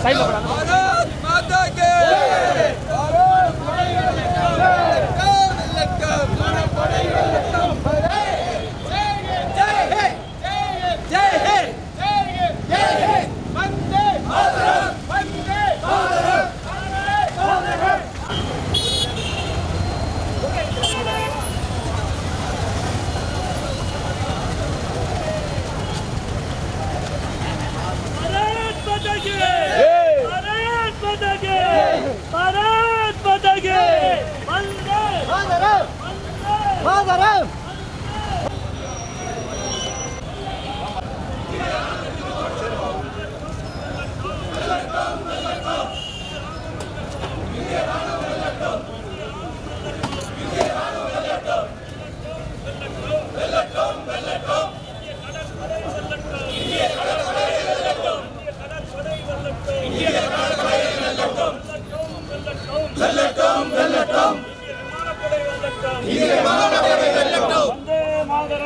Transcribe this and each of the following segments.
Saya. ಮಾತಾಗೆ Bharat ಮಾತಾಗೆ. Vande Mataram Vande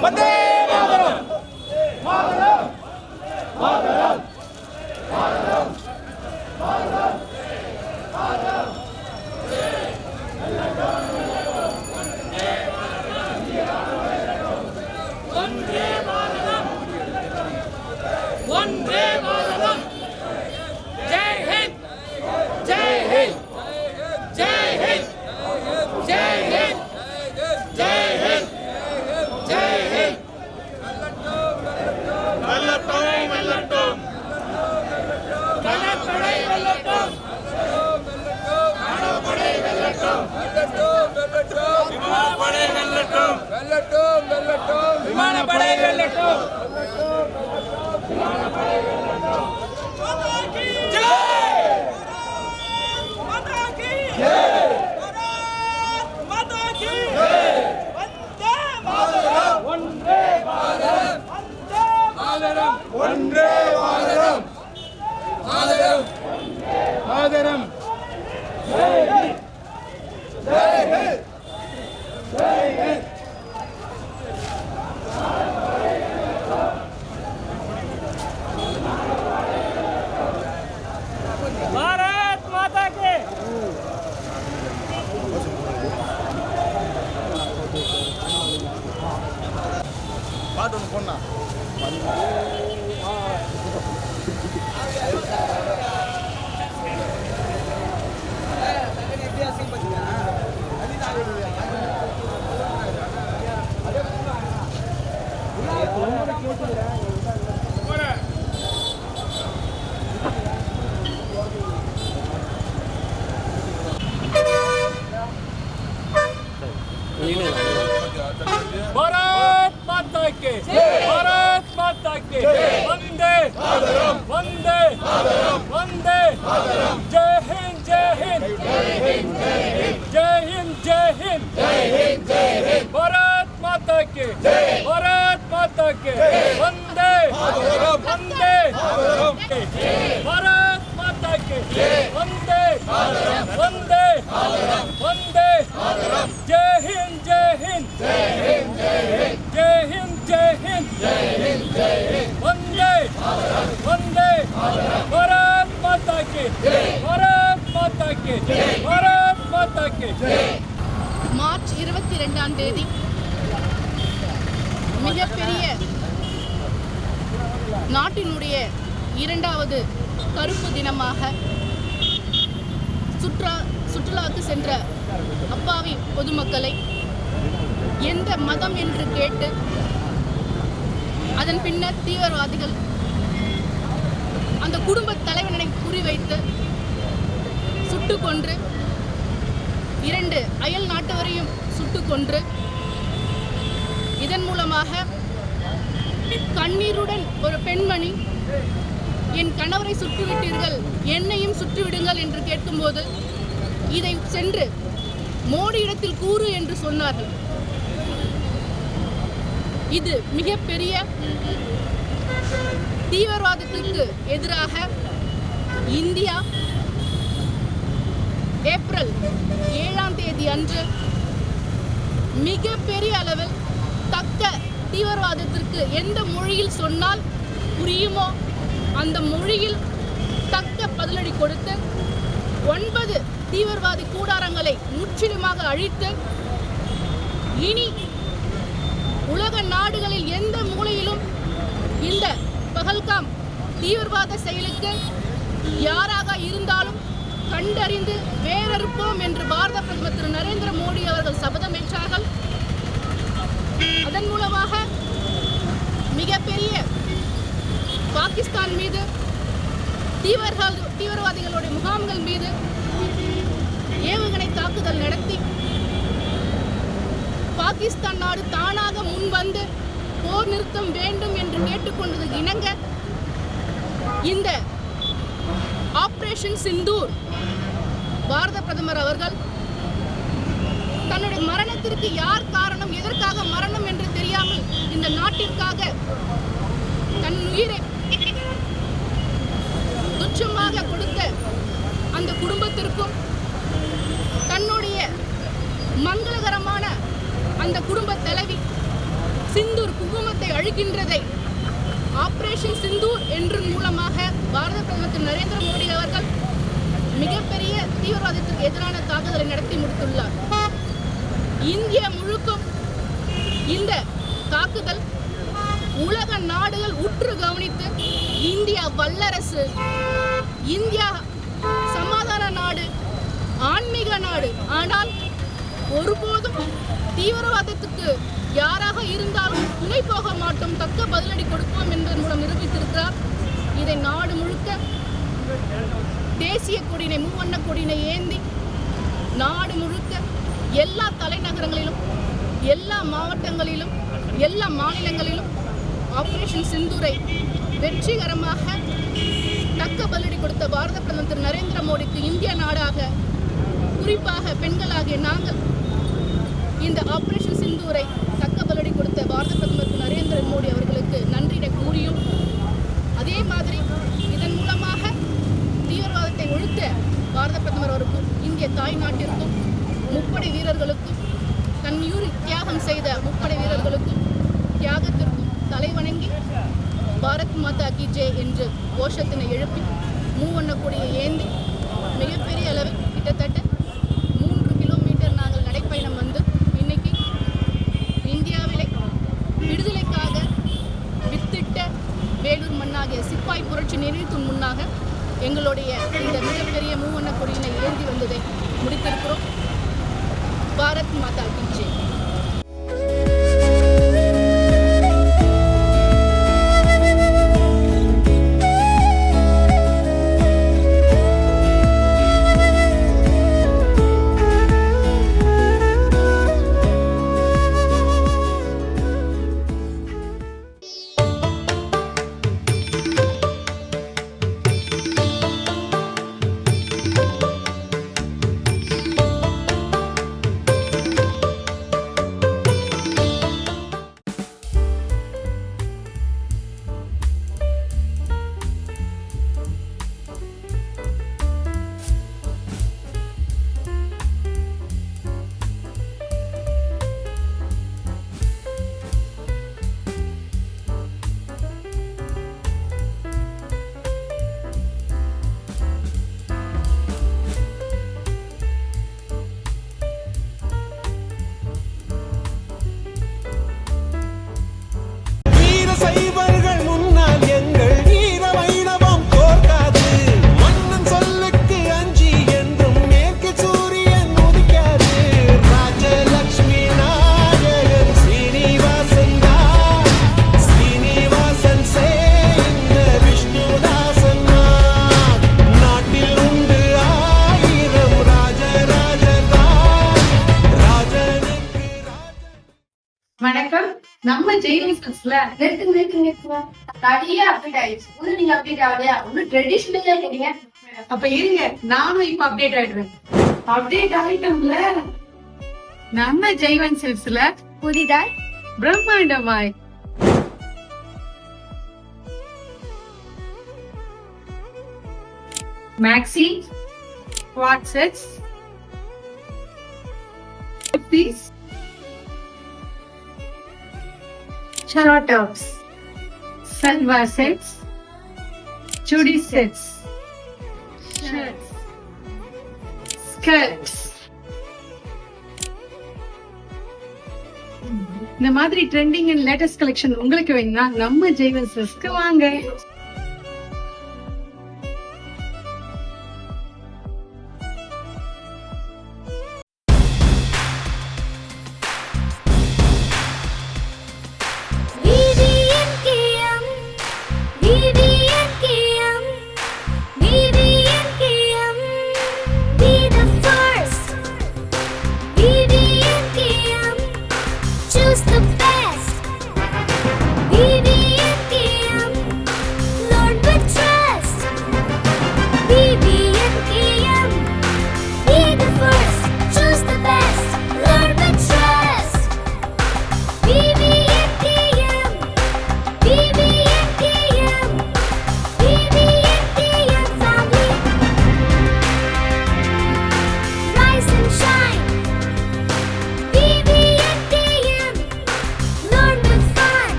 Vande! 어! Bharat माता के, भारत माता के। वंदे वंदे वंदे जय हिंद जय हिंद। जय हिंद जय हिंद। भारत माता के, भारत माता के। वंदे वंदे भारत माता के, वंदे वंदे वंदे மார்ச் இருபத்தி ரெண்டாம் தேதி. மிகப்பெரிய நாட்டினுடைய இரண்டாவது கருப்பு தினமாக சுற்றா சுற்றுலாவுக்கு சென்ற அப்பாவி பொதுமக்களை எந்த மதம் என்று கேட்டு அதன் பின்னர் தீவிரவாதிகள் அந்த குடும்ப தலைவனை குறிவைத்து சுட்டுக் கொன்று இரண்டு அயல் நாட்டவரையும் சுட்டு கொன்று இதன் மூலமாக கண்ணீருடன் ஒரு பெண்மணி என் கணவரை சுட்டுவிட்டீர்கள் என்னையும் சுட்டுவிடுங்கள் என்று கேட்கும்போது இதை சென்று மோடியிடத்தில் கூறு என்று சொன்னார்கள். இது மிகப்பெரிய தீவிரவாதத்திற்கு எதிராக இந்தியா ஏப்ரல் ஏழாம் தேதி அன்று மிகப்பெரிய அளவில் தக்க தீவிரவாதத்திற்கு எந்த மொழியில் சொன்னால் புரியுமோ அந்த மொழியில் தக்க பதிலடி கொடுத்து ஒன்பது தீவிரவாதி கூடாரங்களை முற்றிலுமாக அழித்து இனி உலக நாடுகளில் எந்த மூலையிலும் இந்த பகல்காம் தீவிரவாத செயலுக்கு யாராக இருந்தாலும் கண்டறிந்து வேறறுப்போம் என்று பாரத பிரதமர் திரு நரேந்திர மோடி அவர்கள் சபதமேற்றார்கள் அதன் மூலமாக மிகப்பெரிய பாகிஸ்தான் மீது தீவிரவாத தீவிரவாதிகளுடைய முகாம்கள் மீது ஏவுகணை தாக்குதல் நடத்தி பாகிஸ்தான் நாடு தானாக முன்வந்து போர் நிறுத்தம் வேண்டும் என்று கேட்டுக்கொண்டது இணங்க இந்த ஆப்ரேஷன் சிந்தூர் பாரத பிரதமர் அவர்கள் தன்னுடைய மரணத்திற்கு யார் காரணம் எதற்காக மரணம் என்று தெரியாமல் இந்த நாட்டிற்காக தன் உயிரை துச்சமாக கொடுத்த அந்த குடும்பத்திற்கும் தன்னுடைய மங்களகரமான அந்த குடும்ப தலைவி சிந்தூர் குங்குமத்தை அழிக்கின்றதை ஆபரேஷன் சிந்தூர் என்று மூலமாக பாரத பிரதமர் திரு நரேந்திர மோடி அவர்கள் மிகப்பெரிய தீவிரவாதத்திற்கு எதிரான தாக்குதலை நடத்தி முடித்துள்ளார். இந்திய முழுக்கும் இந்த தாக்குதல் உலக நாடுகள் உற்று கவனித்து இந்தியா வல்லரசு இந்தியா சமாதான நாடு ஆன்மீக நாடு. ஆனால் ஒருபோதும் தீவிரவாதத்துக்கு யாராக இருந்தாலும் துணை போக மாட்டோம் தக்க பதிலடி கொடுப்போம் என்பதன் மூலம் நிரூபித்திருக்கிறார். இதை நாடு முழுக்க தேசிய கொடியினை மூவண்ண கொடியினை ஏந்தி நாடு முழுக்க எல்லா தலைநகரங்களிலும் எல்லா மாவட்டங்களிலும் எல்லா மாநிலங்களிலும் ஆபரேஷன் சிந்தூரை வெற்றிகரமாக தக்க பதிலடி கொடுத்த பாரத பிரதமர் திரு நரேந்திர மோடிக்கு இந்திய நாடாக குறிப்பாக பெண்களாகிய நாங்கள் இந்த ஆபரேஷன் சிந்தூரை தக்க பதிலடி கொடுத்த பாரத பிரதமர் திரு நரேந்திர மோடி அவர்களுக்கு நன்றினை கூறியும். அதே மாதிரி இதன் மூலமாக தீவிரவாதத்தை ஒழித்த பாரத இந்திய தாய் நாட்டிற்கும் முப்படை வீரர்களுக்கும் தன் தியாகம் செய்த முப்படை வீரர்களுக்கும் தியாகத்திற்கும் தலைவணங்கி பாரத் மாதா கி ஜே என்று கோஷத்தினை எழுப்பி மூவண்ண கொடியை ஏந்தி மிகப்பெரிய அளவில் கிட்டத்தட்ட எங்களுடைய இந்த மிகப்பெரிய மூவண்ண கொடியினை ஏந்தி வந்ததை முடித்திருக்கிறோம். பாரத் மாதா கி வணக்கம். நம்ம ஜெயிலிஸ்ல நிறுத்து நிறுத்து நிறைய அப்டேட் ஆயிடுச்சு. ஒண்ணு நீங்க அப்டேட் ஆகலையா? ஒண்ணு ட்ரெடிஷ்னலா இருக்கீங்க அப்ப இருங்க. நானும் இப்ப அப்டேட் ஆயிடுவேன். அப்டேட் ஆயிட்டோம்ல. நம்ம ஜெய்வன் சில்ஸ்ல புதிதாய் பிரம்மாண்டமாய். Maxi WhatsApp piece Chara tops, salwar sets, chudi sets, shirts, இந்த மாதிரி ட்ரெண்டிங் அண்ட் லேட்டஸ்ட் கலெக்ஷன் உங்களுக்கு வேணும்னா நம்ம ஜெய்வன் சிஸ்க்கு வாங்க.